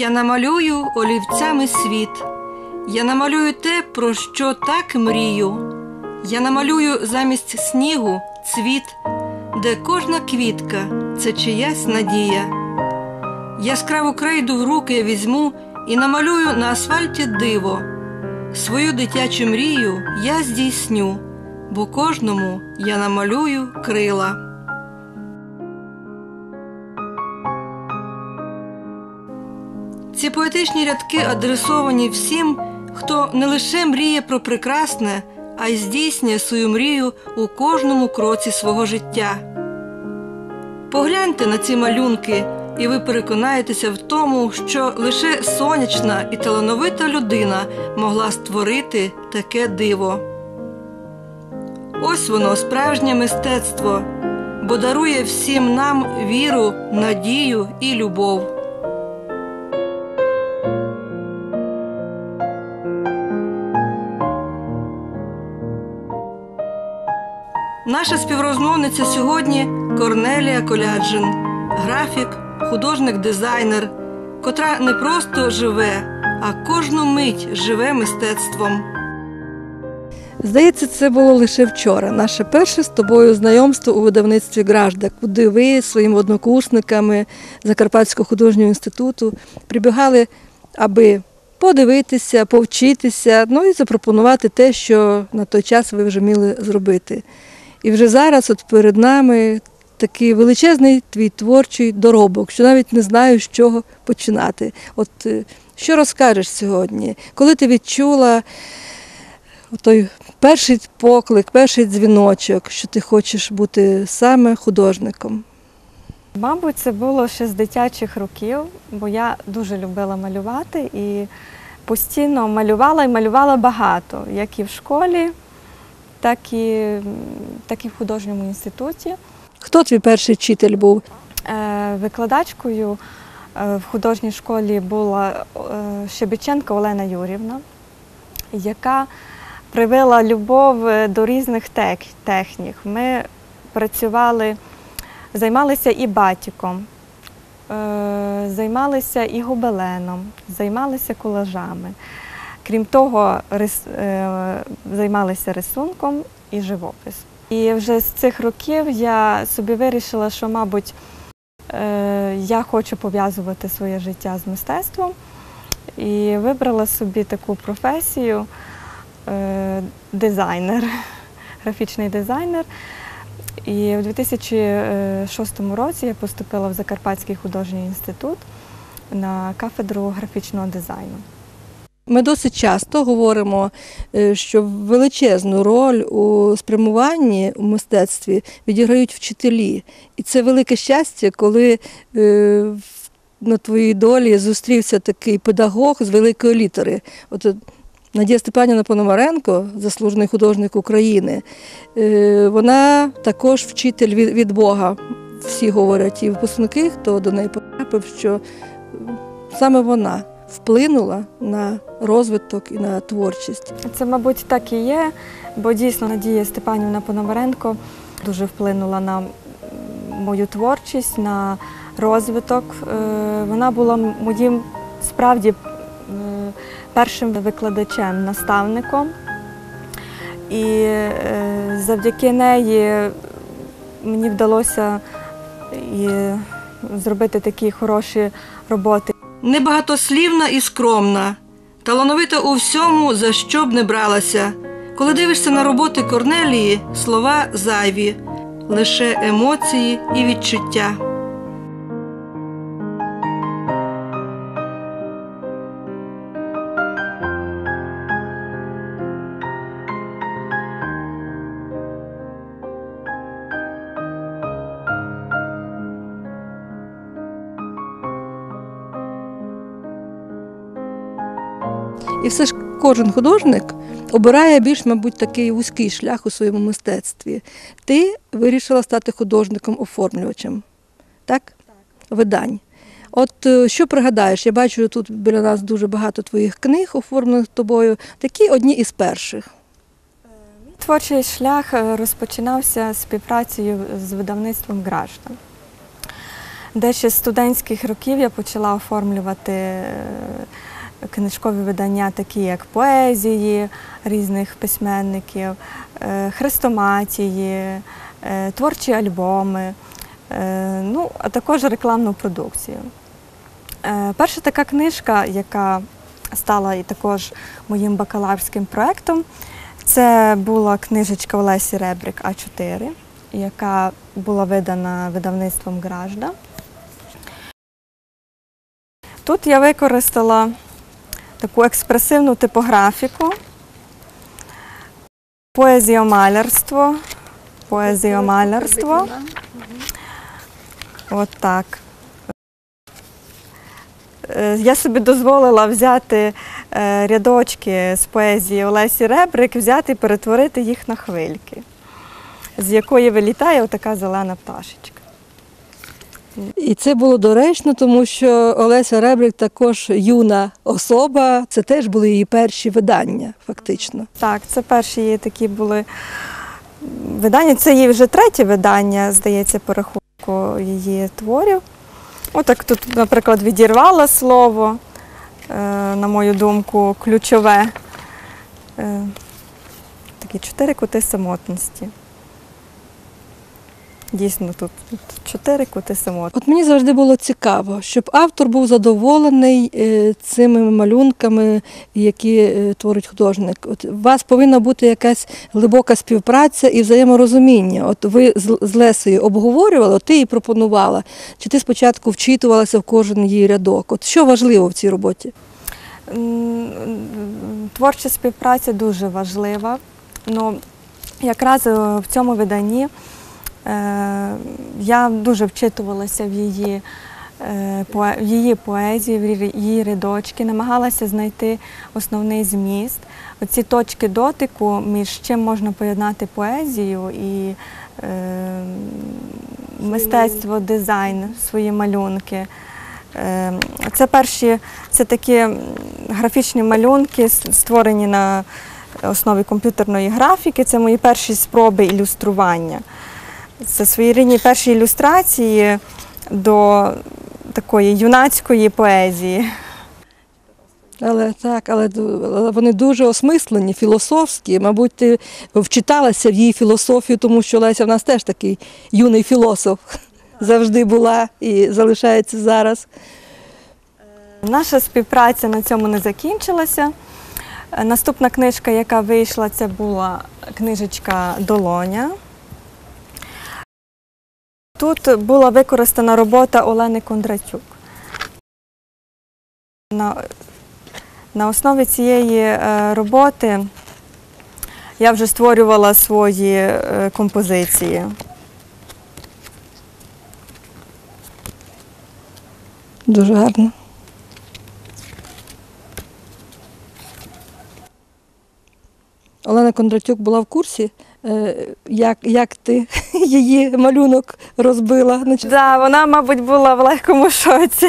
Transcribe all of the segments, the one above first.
Я намалюю олівцями світ. Я намалюю те, про що так мрію. Я намалюю замість снігу цвіт, де кожна квітка це чиясь надія. Яскраву крейду в руки я візьму і намалюю на асфальті диво. Свою дитячу мрію я здійсню, бо кожному я намалюю крила. Ці поетичні рядки адресовані всім, хто не лише мріє про прекрасне, а й здійснює свою мрію у кожному кроці свого життя. Погляньте на ці малюнки, і ви переконаєтеся в тому, що лише сонячна і талановита людина могла створити таке диво. Ось воно справжнє мистецтво, бо дарує всім нам віру, надію і любов. Наша співрозмовниця сьогодні Корнелія Коляджин, графік, художник-дизайнер, котра не просто живе, а кожну мить живе мистецтвом. Здається, це було лише вчора. Наше перше з тобою знайомство у видавництві Гражда, куди ви своїми однокурсниками Закарпатського художнього інституту прибігали, аби подивитися, повчитися, ну і запропонувати те, що на той час ви вже вміли зробити. І вже зараз от перед нами такий величезний твій творчий доробок, що навіть не знаю, з чого починати. От е, що розкажеш сьогодні? Коли ти відчула той перший поклик, перший дзвіночок, що ти хочеш бути саме художником? Мабуть, це було ще з дитячих років, бо я дуже любила малювати і постійно малювала і малювала багато, як і в школі, так і, так і в художньому інституті. Хто твій перший вчитель був? Е, Викладачкою е, в художній школі була е, Олена Юрівна, яка привела любов до різних технік. Ми працювали, займалися і батіком, займалися і гобеленом, займалися колажами. Крім того, рис, е, займалися рисунком і живопис. І вже з цих років я собі вирішила, що, мабуть, е, я хочу пов'язувати своє життя з мистецтвом і вибрала собі таку професію е, дизайнер, графічний дизайнер. І в 2006 році я поступила в Закарпатський художній інститут на кафедру графічного дизайну. Ми досить часто говоримо, е, що величезну роль у спрямуванні у мистецтві відіграють вчителі. І це велике щастя, коли е, на твоїй долі зустрівся такий педагог з великої літери. От е, Надія Степанівна Пономаренко, заслужений художник України, вона також вчитель від, Бога. Всі говорять, і випускники, хто до неї потрапив, що саме вона вплинула на розвиток і на творчість. Це, мабуть, так і є, бо дійсно Надія Степанівна Пономаренко дуже вплинула на мою творчість, на розвиток. Е, Вона була моїм справді е, першим викладачем, наставником. І е, завдяки неї мені вдалося і зробити такі хороші роботи. Небагатослівна і скромна, талановита у всьому, за що б не бралася. Коли дивишся на роботи Корнелії, слова зайві, лише емоції і відчуття. Все ж кожен художник обирає більш, мабуть, такий вузький шлях у своєму мистецтві. Ти вирішила стати художником-оформлювачем, так? Видань. От е, що пригадаєш? Я бачу тут біля нас дуже багато твоїх книг, оформлених тобою. Такі одні із перших. Творчий шлях е, розпочинався співпрацею з видавництвом Граждан. де ще з студентських років я почала оформлювати е, книжкові видання, такі як поезії різних письменників, е, хрестоматії, е, творчі альбоми, е, ну, а також рекламну продукцію. Перша така книжка, яка стала і також моїм бакалаврським проєктом, це була книжечка Олесі Ребрик А4, яка була видана видавництвом Гражда. Тут я використала таку експресивну типографіку, поезіомалярство, поезіомалярство. От так. Е, Я собі дозволила взяти е, рядочки з поезії Олесі Ребрик, взяти і перетворити їх на хвильки, з якої вилітає отака зелена пташечка. І це було доречно, тому що Олеся Ребрик також юна особа. Це теж були її перші видання, фактично. Так, це перші її такі були видання. Це її вже третє видання, здається, по рахунку її творів. Отак тут, наприклад, відірвала слово, е, на мою думку, ключове. Е, Такі чотири кути самотності. Дійсно, тут чотири кути самотності. От мені завжди було цікаво, щоб автор був задоволений е, цими малюнками, які е, творить художник. От у вас повинна бути якась глибока співпраця і взаєморозуміння. От ви з Лесею обговорювали, от ти їй пропонувала, чи ти спочатку вчитувалася в кожен її рядок? От що важливо в цій роботі? Творча співпраця дуже важлива. Ну, якраз е, в цьому виданні я дуже вчитувалася в її, е, в її поезії, в її- її рядочки, намагалася знайти основний зміст. Оці точки дотику, між чим можна поєднати поезію і е, мистецтво, дизайн, свої малюнки. Е, Це перші, це такі графічні малюнки, створені на основі комп'ютерної графіки. Це мої перші спроби ілюстрування. Це своєрідні перші ілюстрації до такої юнацької поезії. Але так, але, вони дуже осмислені, філософські. Мабуть, ти вчиталася в її філософію, тому що Леся в нас теж такий юний філософ завжди була і залишається зараз. Наша співпраця на цьому не закінчилася. Наступна книжка, яка вийшла, це була книжечка Долоня. Тут була використана робота Олени Кондратюк. На, на основі цієї е, роботи я вже створювала свої е, композиції. Дуже гарно. Олена Кондратюк була в курсі, як, як ти її малюнок розбила. Значить, Да, вона, мабуть, була в легкому шоці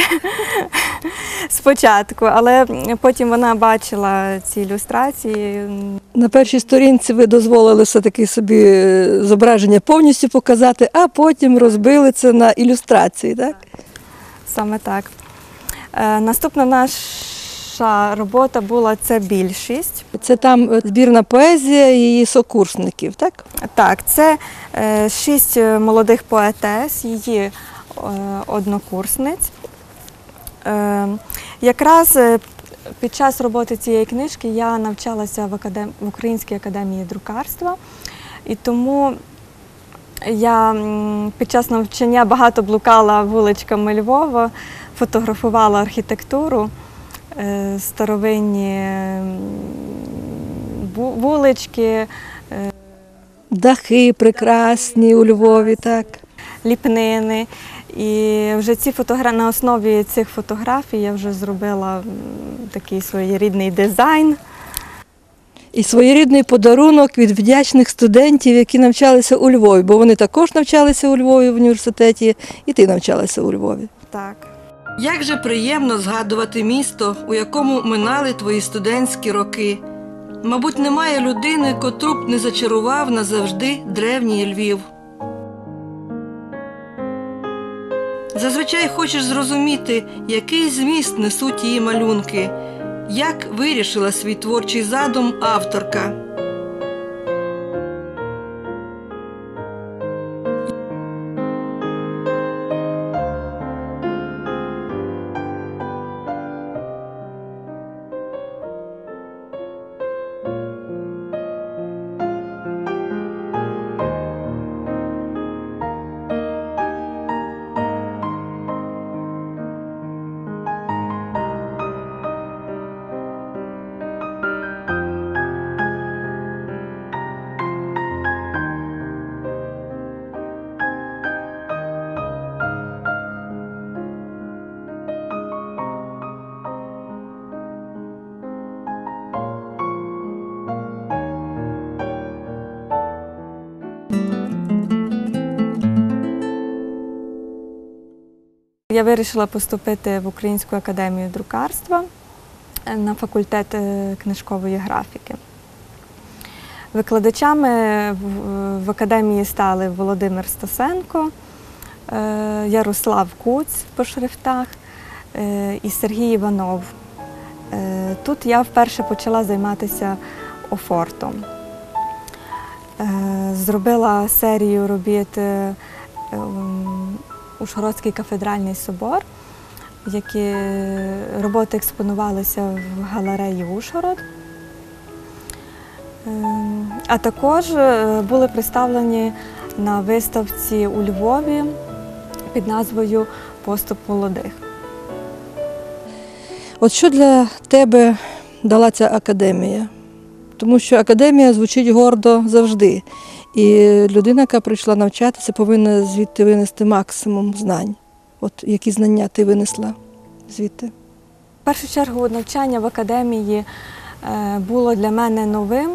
спочатку, але потім вона бачила ці ілюстрації. На першій сторінці ви дозволили все-таки собі е, зображення повністю показати, а потім розбили це на ілюстрації, так? Саме так. Е, наступна наша робота була це більшість. Це там е, збірна поезія її сокурсників, так? Так, це е, шість е, молодих поетес, її однокурсниць. Якраз під час роботи цієї книжки я навчалася в, академ... в Українській академії друкарства, і тому я під час навчання багато блукала вуличками Львова, фотографувала архітектуру, старовинні м, вулички, Дахи прекрасні у Львові, так. ліпнини. І вже ці фотогра... на основі цих фотографій я вже зробила такий своєрідний дизайн. І своєрідний подарунок від вдячних студентів, які навчалися у Львові, бо вони також навчалися у Львові в університеті, і ти навчалася у Львові. Так. Як же приємно згадувати місто, у якому минали твої студентські роки. Мабуть, немає людини, котру б не зачарував назавжди древній Львів. Зазвичай хочеш зрозуміти, який зміст несуть її малюнки, як вирішила свій творчий задум авторка. Я вирішила поступити в Українську академію друкарства е, на факультет е, книжкової графіки. Викладачами в- академії стали Володимир Стасенко, е, Ярослав Куць по шрифтах і Сергій Іванов. Тут я вперше почала займатися офортом. Зробила серію робіт Ужгородський кафедральний собор, які роботи експонувалися в галереї Ужгород. Ем, А також е, були представлені на виставці у Львові під назвою Поступ молодих. От що для тебе дала ця академія? Тому що академія звучить гордо завжди. І людина, яка прийшла навчатися, повинна звідти винести максимум знань. От які знання ти винесла звідти? В першу чергу навчання в академії е, було для мене новим,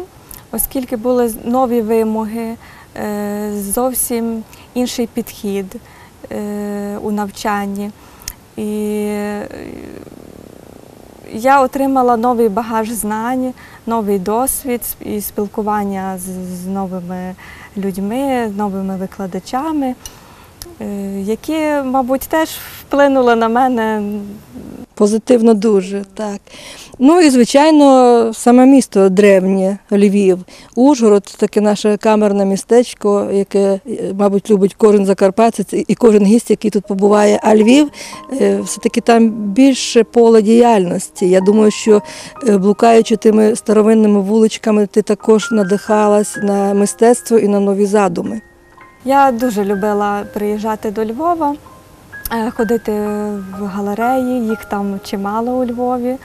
оскільки були нові вимоги, е, зовсім інший підхід е, у навчанні. І я отримала новий багаж знань, новий досвід і спілкування з, новими людьми, з новими викладачами, е, які, мабуть, теж вплинули на мене Позитивно дуже, так. Ну і, звичайно, саме місто древнє, Львів. Ужгород таке наше камерне містечко, яке, е, мабуть, любить кожен закарпатець і кожен гість, який тут побуває. А Львів е, все-таки там більше поле діяльності. Я думаю, що блукаючи тими старовинними вуличками, ти також надихалась на мистецтво і на нові задуми. Я дуже любила приїжджати до Львова, е, ходити в галереї, їх там чимало у Львові,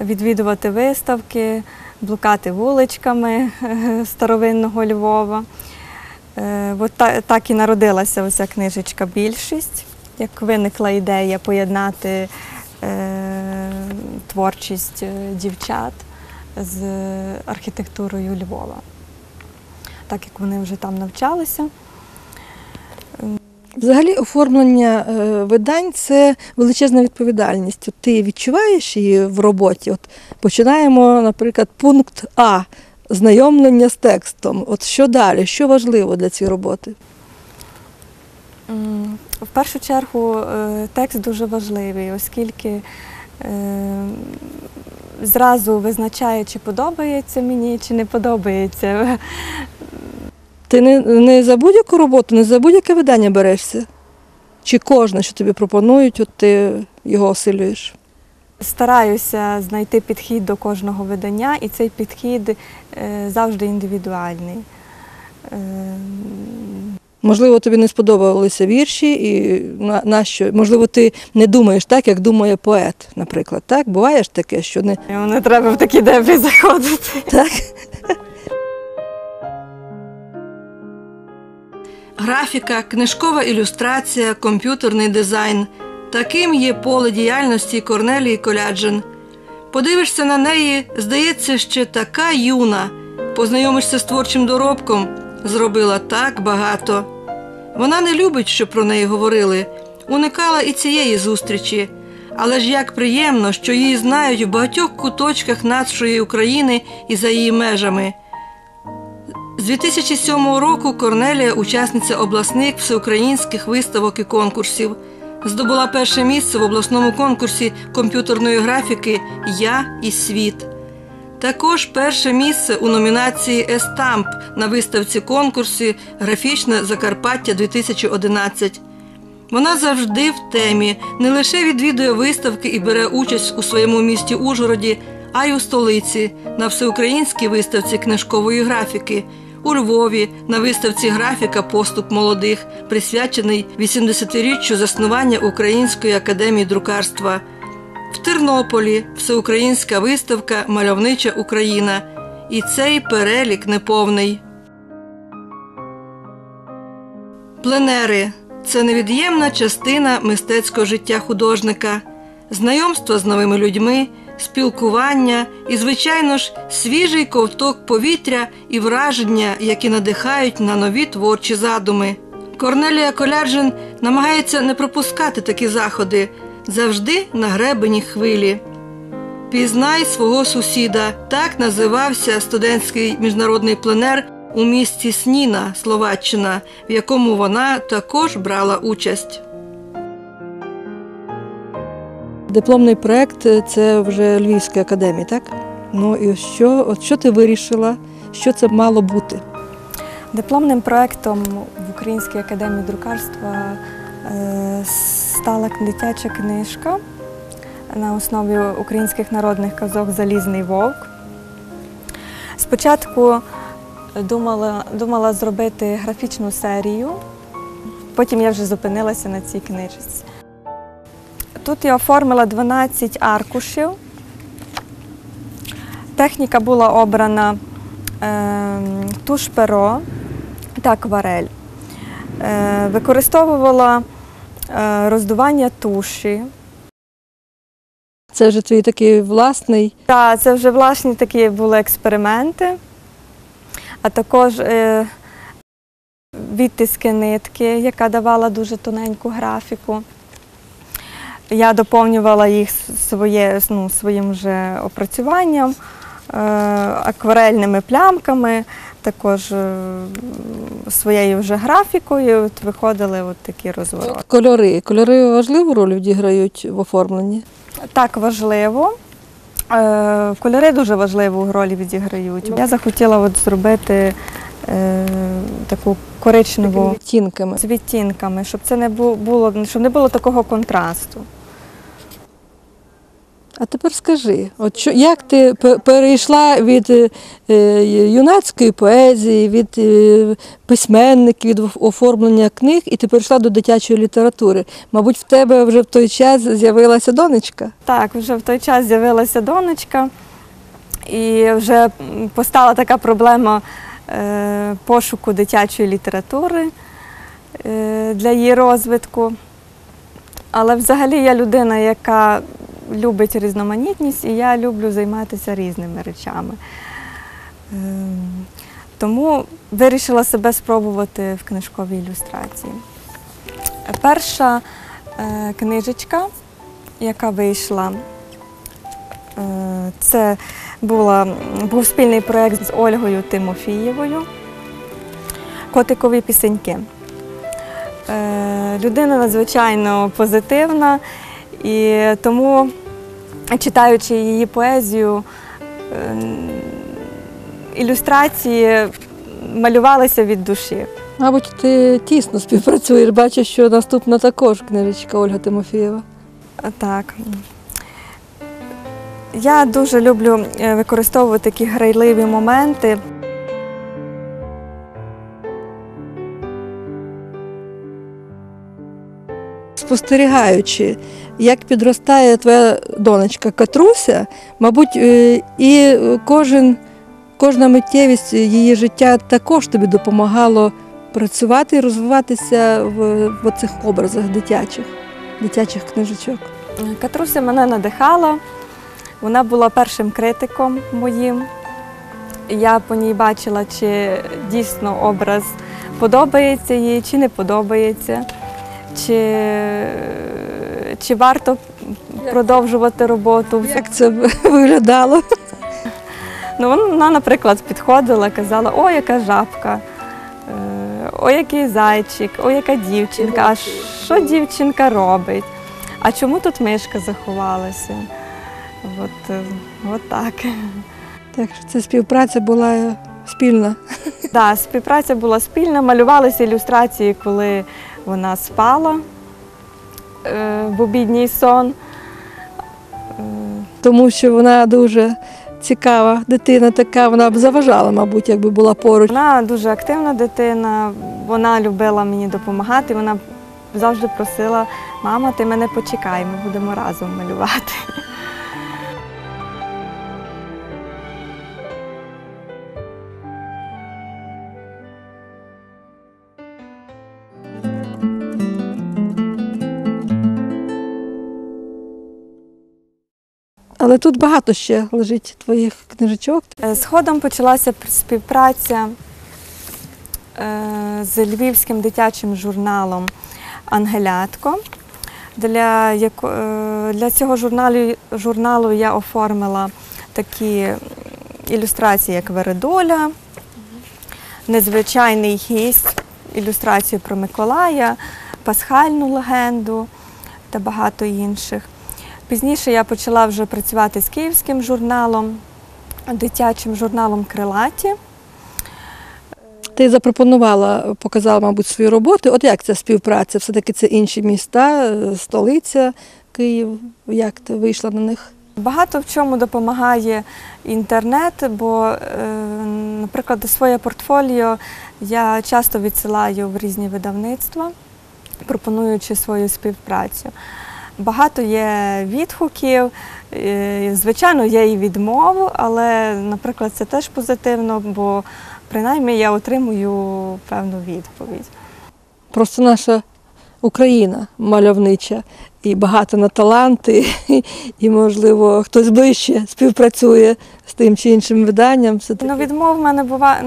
відвідувати виставки, блукати вуличками старовинного Львова. Е, От так і народилася оця книжечка Більшість, як виникла ідея поєднати е, творчість дівчат з архітектурою Львова. Так як вони вже там навчалися. Взагалі, оформлення е, видань це величезна відповідальність. От ти відчуваєш її в роботі. От починаємо, наприклад, пункт А знайомлення з текстом. От що далі? Що важливо для цієї роботи? В першу чергу е, текст дуже важливий, оскільки е, зразу визначає, чи подобається мені, чи не подобається. Ти не, не за будь-яку роботу, не за будь-яке видання берешся? Чи кожне, що тобі пропонують, от ти його осилюєш? Стараюся знайти підхід до кожного видання, і цей підхід е, завжди індивідуальний. Е, Можливо, тобі не сподобалися вірші, і на, на що? Можливо, ти не думаєш так, як думає поет, наприклад. Так? Буває ж таке, що не Не треба в такі дебрі заходити. так. Графіка, книжкова ілюстрація, комп'ютерний дизайн. Таким є поле діяльності Корнелії Коляджин. Подивишся на неї, здається, ще така юна. Познайомишся з творчим доробком, зробила так багато. Вона не любить, щоб про неї говорили, уникала і цієї зустрічі. Але ж як приємно, що її знають в багатьох куточках нашої України і за її межами. З 2007 року Корнелія учасниця обласних всеукраїнських виставок і конкурсів. Здобула перше місце в обласному конкурсі комп'ютерної графіки Я і світ. Також перше місце у номінації Естамп на виставці конкурсі Графічне Закарпаття 2011. Вона завжди в темі, не лише відвідує виставки і бере участь у своєму місті Ужгороді, а й у столиці на всеукраїнській виставці книжкової графіки, у Львові на виставці графіка Поступ молодих, присвячений 80-річчю заснування Української академії друкарства. В Тернополі всеукраїнська виставка Мальовнича Україна. І цей перелік неповний. Пленери це невід'ємна частина мистецького життя художника, знайомство з новими людьми, спілкування і, звичайно ж, свіжий ковток повітря і враження, які надихають на нові творчі задуми. Корнелія Коляджин намагається не пропускати такі заходи завжди на гребені хвилі. Пізнай свого сусіда. Так називався студентський міжнародний пленер у місті Сніна, Словаччина, в якому вона також брала участь. Дипломний проєкт це вже Львівської академії, так? Ну і що, от що ти вирішила, що це мало бути? Дипломним проєктом в Українській академії друкарства е, стала дитяча книжка на основі українських народних казок Залізний вовк. Спочатку думала, думала зробити графічну серію, потім я вже зупинилася на цій книжці. Тут я оформила 12 аркушів. Техніка була обрана е, туш перо та акварель. Е, використовувала е, роздування туші. Це вже твій такий власний. Та це вже власні такі були експерименти, а також е, відтиски нитки, яка давала дуже тоненьку графіку. Я доповнювала їх своє, ну, своїм вже опрацюванням, е, акварельними плямками, також е, своєю вже графікою. От виходили от такі розвороти. Кольори. Кольори важливу роль відіграють в оформленні. Так важливо. Е, Кольори дуже важливу роль відіграють. Я захотіла от зробити е, таку коричневу Відтінками. з відтінками, щоб це не було, щоб не було такого контрасту. А тепер скажи, от що, як ти пе- перейшла від е, е, юнацької поезії, від е, письменників, від оформлення книг, і ти перейшла до дитячої літератури? Мабуть, в тебе вже в той час з'явилася донечка? Так, вже в той час з'явилася донечка, і вже постала така проблема пошуку дитячої літератури для її розвитку. Але взагалі я людина, яка любить різноманітність, і я люблю займатися різними речами. Ем, Тому вирішила себе спробувати в книжковій ілюстрації. Перша е, книжечка яка вийшла. Е, Це була, був спільний проєкт з Ольгою Тимофієвою. Котикові пісеньки. Е, Людина надзвичайно позитивна, і тому, читаючи її поезію, е, ілюстрації малювалися від душі. Мабуть, ти тісно співпрацюєш. Бачу, що наступна також книжечка Ольга Тимофієва. Так. Я дуже люблю е, використовувати такі грайливі моменти. Спостерігаючи, як підростає твоя донечка Катруся, мабуть, е, і кожен, кожна миттєвість її життя також тобі допомагало працювати і розвиватися в, в цих образах дитячих, дитячих книжечок. Катруся мене надихала. Вона була першим критиком моїм. Я по ній бачила, чи дійсно образ подобається їй, чи не подобається, чи, чи варто продовжувати роботу. Як це виглядало? Ну, вона, наприклад, підходила, казала, о, яка жабка, е, о який зайчик, о яка дівчинка, а що дівчинка робить? А чому тут мишка заховалася? От, е, от так. Так що ця співпраця була спільна. Да, співпраця була спільна, малювалися ілюстрації, коли вона спала е, в обідній сон. Тому що вона дуже цікава дитина така, вона б заважала, мабуть, якби була поруч. Вона дуже активна дитина, вона любила мені допомагати. Вона завжди просила, мама, ти мене почекай, ми будемо разом малювати. Але тут багато ще лежить твоїх книжечок. Е, Згодом почалася співпраця е, з львівським дитячим журналом Ангелятко. Для, е, для цього журналу, журналу я оформила такі ілюстрації, як Вередоля, незвичайний гість, ілюстрацію про Миколая, пасхальну легенду та багато інших. Пізніше я почала вже працювати з київським журналом, дитячим журналом Крилаті. Ти запропонувала, показала, мабуть, свої роботи. От як ця співпраця? Все-таки це інші міста, е, столиця, Київ. Як ти вийшла на них? Багато в чому допомагає інтернет, бо, е, наприклад, своє портфоліо я часто відсилаю в різні видавництва, пропонуючи свою співпрацю. Багато є відгуків, звичайно, є і відмов, але, наприклад, це теж позитивно, бо принаймні я отримую певну відповідь. Просто наша Україна мальовнича і багата на таланти, і, можливо, хтось ближче співпрацює з тим чи іншим виданням. Все Ну, відмов в мене буває.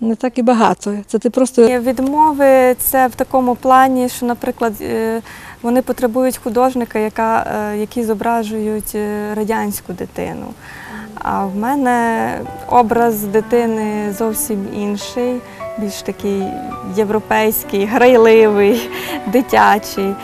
не так і багато. Це ти просто Відмови це в такому плані, що, наприклад, е, вони потребують художника, яка, е, які зображують е, радянську дитину. А в мене образ дитини зовсім інший, більш такий європейський, грайливий, дитячий.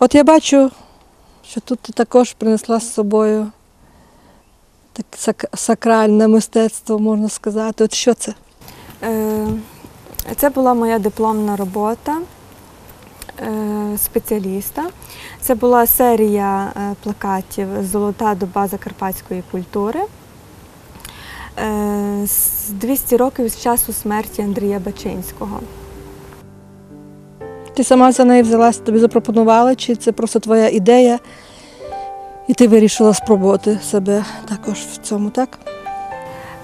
От я бачу, що тут ти також принесла з собою так, сак- сакральне мистецтво, можна сказати. От що це? Е, Це була моя дипломна робота е, спеціаліста. Це була серія е, плакатів Золота доба закарпатської культури. Е, з 200 років з часу смерті Андрія Бачинського. Ти сама за неї взялась, тобі запропонували, чи це просто твоя ідея, і ти вирішила спробувати себе також в цьому, так?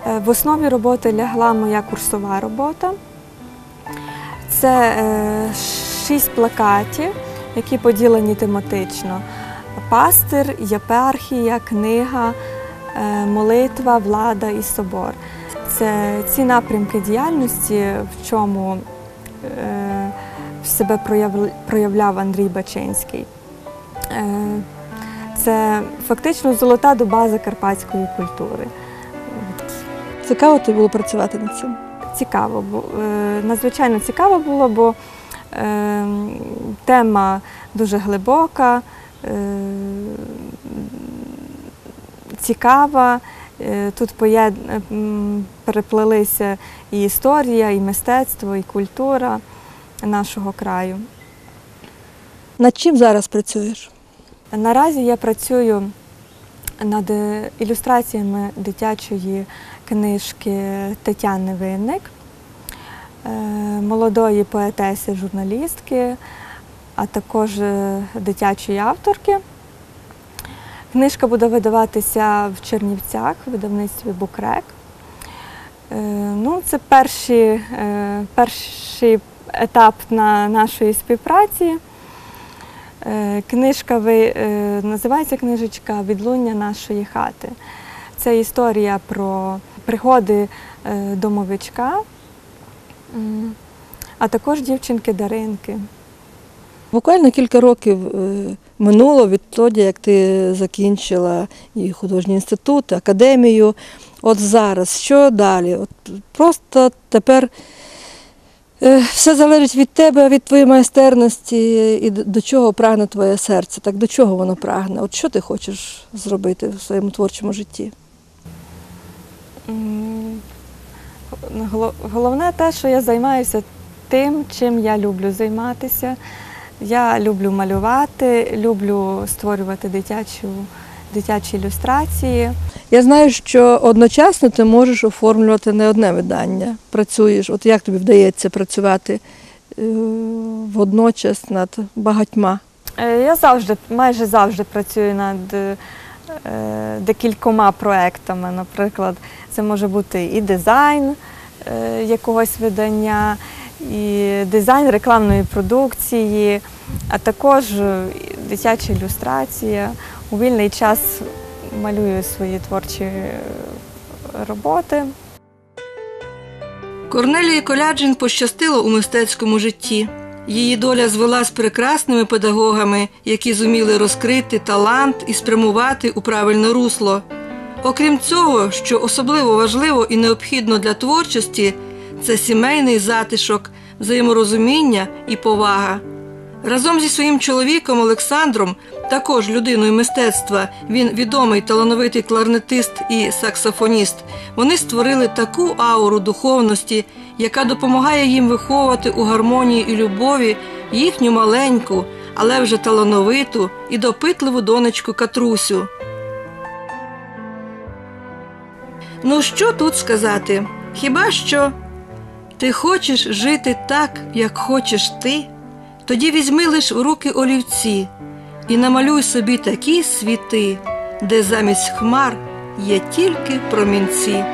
Е, В основі роботи лягла моя курсова робота. Це е, шість плакатів, які поділені тематично. Пастир, єпархія, книга, е, молитва, влада і собор. Це ці напрямки діяльності, в чому себе прояв- проявляв Андрій Бачинський. Е, Це фактично золота доба закарпатської культури. Цікаво тобі було працювати над цим. цікаво, е, надзвичайно цікаво було, бо е, тема дуже глибока, цікава. Тут переплелися і історія, і мистецтво, і культура нашого краю. Над чим зараз працюєш? Наразі я працюю над е, ілюстраціями дитячої книжки Тетяни Винник, е, молодої поетеси, журналістки, а також е, дитячої авторки. Книжка буде видаватися в Чернівцях, в видавництві Букрек. Ну, це перші, перший етап на нашої співпраці. Е, Книжка е, називається книжечка Відлуння нашої хати. Це історія про пригоди е, домовичка, а також дівчинки Даринки. Буквально кілька років минуло відтоді, як ти закінчила і художній інститут, і академію. От зараз, що далі? От просто тепер все залежить від тебе, від твоєї майстерності і до чого прагне твоє серце. Так до чого воно прагне? От що ти хочеш зробити в своєму творчому житті? Головне те, що я займаюся тим, чим я люблю займатися. Я люблю малювати, люблю створювати дитячу, дитячі ілюстрації. Я знаю, що одночасно ти можеш оформлювати не одне видання. Працюєш, от як тобі вдається працювати е, водночас над багатьма. Е, Я завжди, майже завжди працюю над е, декількома проектами. Наприклад, це може бути і дизайн якогось видання, і дизайн рекламної продукції, а також дитяча ілюстрація. У вільний час малюю свої творчі е, роботи. Корнелії Коляджин пощастило у мистецькому житті. Її доля звела з прекрасними педагогами, які зуміли розкрити талант і спрямувати у правильне русло. Окрім цього, що особливо важливо і необхідно для творчості, це сімейний затишок, взаєморозуміння і повага. Разом зі своїм чоловіком Олександром, також людиною мистецтва, він відомий талановитий кларнетист і саксофоніст. Вони створили таку ауру духовності, яка допомагає їм виховувати у гармонії і любові їхню маленьку, але вже талановиту і допитливу донечку Катрусю. Ну що тут сказати? Хіба що ти хочеш жити так, як хочеш ти? Тоді візьми лиш в руки олівці і намалюй собі такі світи, де замість хмар є тільки промінці.